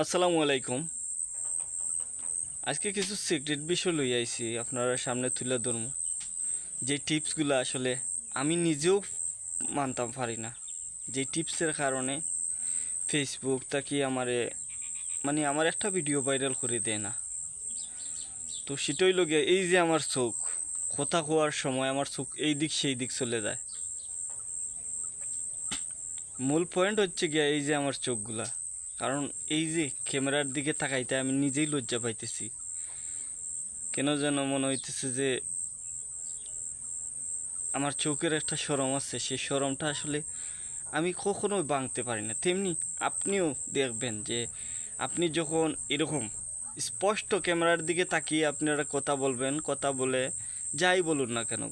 আসসালামু আলাইকুম। আজকে কিছু সিক্রেট বিষয় লই আইছি, আপনারা সামনে তুলে ধরবো যে টিপসগুলো আসলে আমি নিজেও মানতাম পারি না। যে টিপসের কারণে ফেসবুক তাকি আমারে মানে আমার একটা ভিডিও ভাইরাল করে দেয় না। তো সেটাই লগে এই যে আমার চোখ, কথা কোয়ার সময় আমার চোখ এই দিক সেই দিক চলে যায়। মূল পয়েন্ট হচ্ছে গিয়া এই যে আমার চোখগুলা। কারণ এই যে ক্যামেরার দিকে তাকাইতে আমি নিজেই লজ্জা পাইতেছি। কেন যেন মনে হইতেছে যে আমার চোখের একটা সরম আছে, সেই সরমটা আসলে আমি কখনোই ভাঙতে পারি না। তেমনি আপনিও দেখবেন যে আপনি যখন এরকম স্পষ্ট ক্যামেরার দিকে তাকিয়ে আপনারা কথা বলবেন, কথা বলে যাই বলুন না কেন,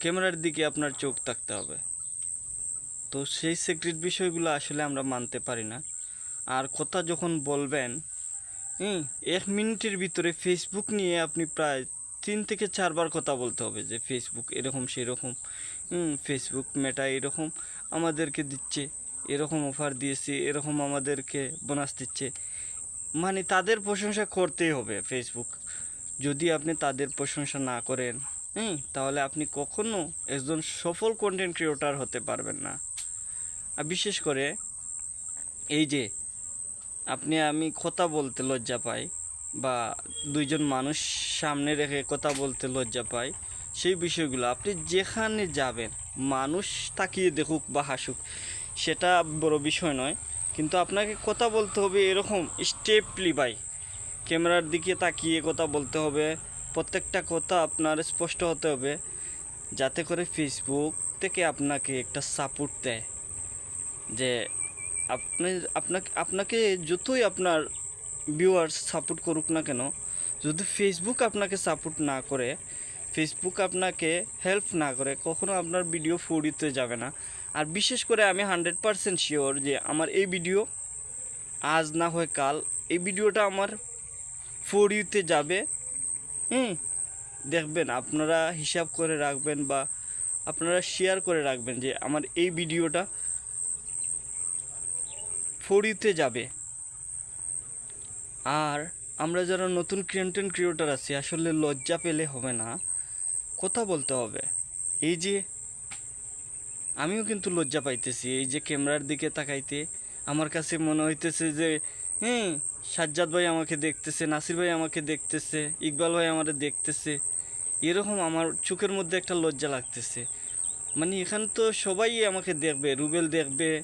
ক্যামেরার দিকে আপনার চোখ থাকতে হবে। তো সেই সিক্রেট বিষয়গুলো আসলে আমরা মানতে পারি না। আর কথা যখন বলবেন, হুম, এক মিনিটের ভিতরে ফেসবুক নিয়ে আপনি প্রায় তিন থেকে চারবার কথা বলতে হবে যে ফেসবুক এরকম সেরকম ফেসবুক মেটা এরকম আমাদেরকে দিচ্ছে, এরকম অফার দিয়েছে, এরকম আমাদেরকে বোনাস দিচ্ছে। মানে তাদের প্রশংসা করতেই হবে ফেসবুক যদি আপনি তাদের প্রশংসা না করেন, হুম, তাহলে আপনি কখনো একজন সফল কন্টেন্ট ক্রিয়েটর হতে পারবেন না। বিশেষ করে এই যে আপনি, আমি কথা বলতে লজ্জা পাই বা দুইজন মানুষ সামনে রেখে কথা বলতে লজ্জা পাই, সেই বিষয়গুলো আপনি যেখানে যাবেন, মানুষ তাকিয়ে দেখুক বা হাসুক, সেটা বড় বিষয় নয়। কিন্তু আপনাকে কথা বলতে হবে এরকম স্টেপলি বাই ক্যামেরার দিকে তাকিয়ে কথা বলতে হবে, প্রত্যেকটা কথা আপনার স্পষ্ট হতে হবে, যাতে করে ফেসবুক থেকে আপনাকে একটা সাপোর্ট দেয়। যে আপনি, আপনাকে আপনাকে যতই আপনার ভিউয়ার্স সাপোর্ট করুক না কেন, যদি ফেসবুক আপনাকে সাপোর্ট না করে ফেসবুক আপনাকে হেল্প না করে, কখনো আপনার ভিডিও ফোরিতে যাবে না। আর বিশেষ করে আমি হান্ড্রেড পারসেন্ট শিওর যে আমার এই ভিডিও আজ না হয় কাল, এই ভিডিওটা আমার ফোর ইউতে যাবে। হুম, দেখবেন আপনারা হিসাব করে রাখবেন বা আপনারা শেয়ার করে রাখবেন যে আমার এই ভিডিওটা ফরিতে যাবে। আর আমরা যারা নতুন কন্টেন্ট ক্রিয়েটর আছি, আসলে লজ্জা পেলে হবে না। কথা বলতে হবে। এই যে, আমিও কিন্তু লজ্জা পাইতেছি। এই যে ক্যামেরার দিকে তাকাইতে আমার কাছে মনে হইতেছে যে হ্যাঁ সাজ্জাদ ভাই আমাকে দেখতেছে, নাসির ভাই আমাকে দেখতেছে, ইকবাল ভাই আমারে দেখতেছে। এরকম আমার চোখের মধ্যে একটা লজ্জা লাগতেছে। মানে এখানে তো সবাই আমাকে দেখবে, রুবেল দেখবে।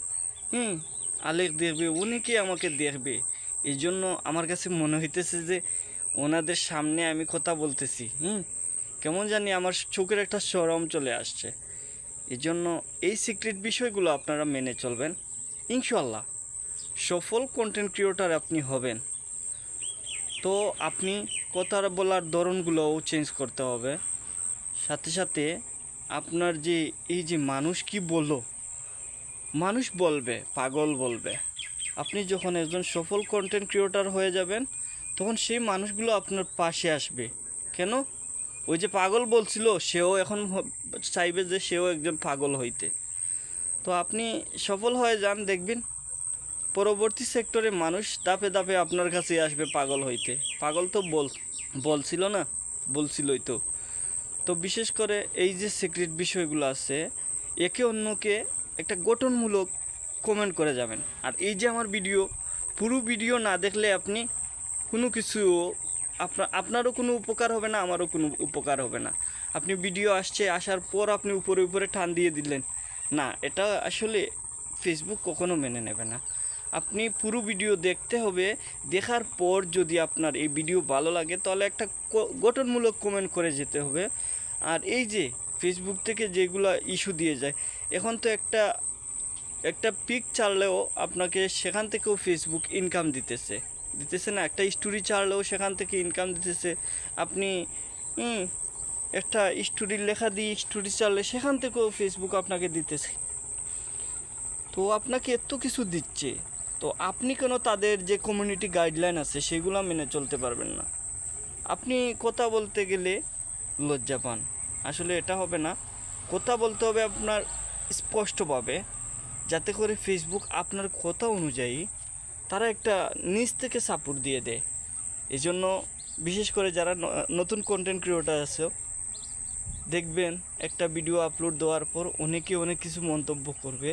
হুম আলেক দেখবে অনেকে আমাকে দেখবে? এই জন্য আমার কাছে মনে হইতেছে যে, ওনাদের সামনে আমি কথা বলতেছি, হুম? কেমন জানি আমার চোখের একটা সরম চলে আসছে। এই জন্য এই সিক্রেট বিষয়গুলো আপনারা মেনে চলবেন। ইনশাল্লাহ সফল কন্টেন্ট ক্রিয়েটর আপনি হবেন। তো আপনি কথা বলার ধরনগুলোও চেঞ্জ করতে হবে। সাথে সাথে আপনার যে, এই যে মানুষ কি বলল মানুষ বলবে, পাগল বলবে। আপনি যখন একজন সফল কন্টেন্ট ক্রিয়েটার হয়ে যাবেন, তখন সেই মানুষগুলো আপনার পাশে আসবে। কেন? ওই যে পাগল বলছিল, সেও এখন চাইবে যে সেও একজন পাগল হইতে। তো আপনি সফল হয়ে যান, দেখবেন পরবর্তী সেক্টরে মানুষ দাপে দাপে আপনার কাছে আসবে পাগল হইতে। পাগল তো বল, বলছিল না, বলছিলই তো। তো বিশেষ করে এই যে সিক্রেট বিষয়গুলো আছে, একে অন্যকে একটা গঠনমূলক কমেন্ট করে যাবেন। আর এই যে আমার ভিডিও পুরো ভিডিও না দেখলে আপনি কোনো কিছু আপনার আপনারও কোনো উপকার হবে না, আমারও কোনো উপকার হবে না। আপনি ভিডিও আসছে, আসার পর আপনি উপরে উপরে টান দিয়ে দিলেন। না, এটা আসলে ফেসবুক কখনো মেনে নেবে না। আপনি পুরো ভিডিও দেখতে হবে, দেখার পর যদি আপনার এই ভিডিও ভালো লাগে, তাহলে একটা গঠনমূলক কমেন্ট করে যেতে হবে। আর এই যে ফেসবুক থেকে যেগুলো ইস্যু দিয়ে যায় এখন তো একটা একটা পিক চাললেও আপনাকে সেখান থেকেও ফেসবুক ইনকাম দিতেছে। দিতেছে না, একটা স্টোরি চাললেও সেখান থেকে ইনকাম দিতেছে। আপনি একটা স্টোরির লেখা দিয়ে স্টোরি চাললে সেখান থেকেও ফেসবুক আপনাকে দিতেছে। তো আপনাকে এত কিছু দিচ্ছে। তো আপনি কেন তাদের যে কমিউনিটি গাইডলাইন আছে সেগুলো মেনে চলতে পারবেন না? আপনি কথা বলতে গেলে লজ্জা পান। আসলে এটা হবে না। কথা বলতে হবে আপনার স্পষ্টভাবে যাতে করে ফেসবুক আপনার কথা অনুযায়ী তারা একটা নিচ থেকে সাপোর্ট দিয়ে দেয়। এই জন্য বিশেষ করে যারা নতুন কন্টেন্ট ক্রিয়েটার আছে, দেখবেন একটা ভিডিও আপলোড দেওয়ার পর অনেকে অনেক কিছু মন্তব্য করবে।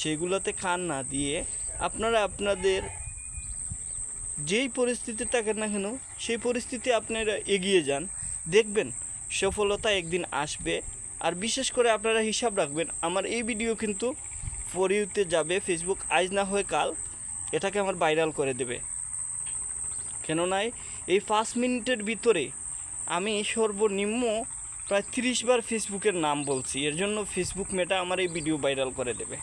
সেগুলোতে কান না দিয়ে আপনারা আপনাদের যেই পরিস্থিতি থাকেন না কেন, সেই পরিস্থিতি আপনারা এগিয়ে যান। দেখবেন সফলতা একদিন আসবে। আর বিশেষ করে আপনারা হিসাব রাখবেন, আমার এই ভিডিও কিন্তু ফরিউতে যাবে ফেসবুক আজ না হয়ে কাল, এটাকে আমার ভাইরাল করে দেবে। কেননা এই পাঁচ মিনিটের ভিতরে আমি সর্বনিম্ন প্রায় তিরিশ বার ফেসবুকের নাম বলছি, এর জন্য ফেসবুক মেটা আমার এই ভিডিও ভাইরাল করে দেবে।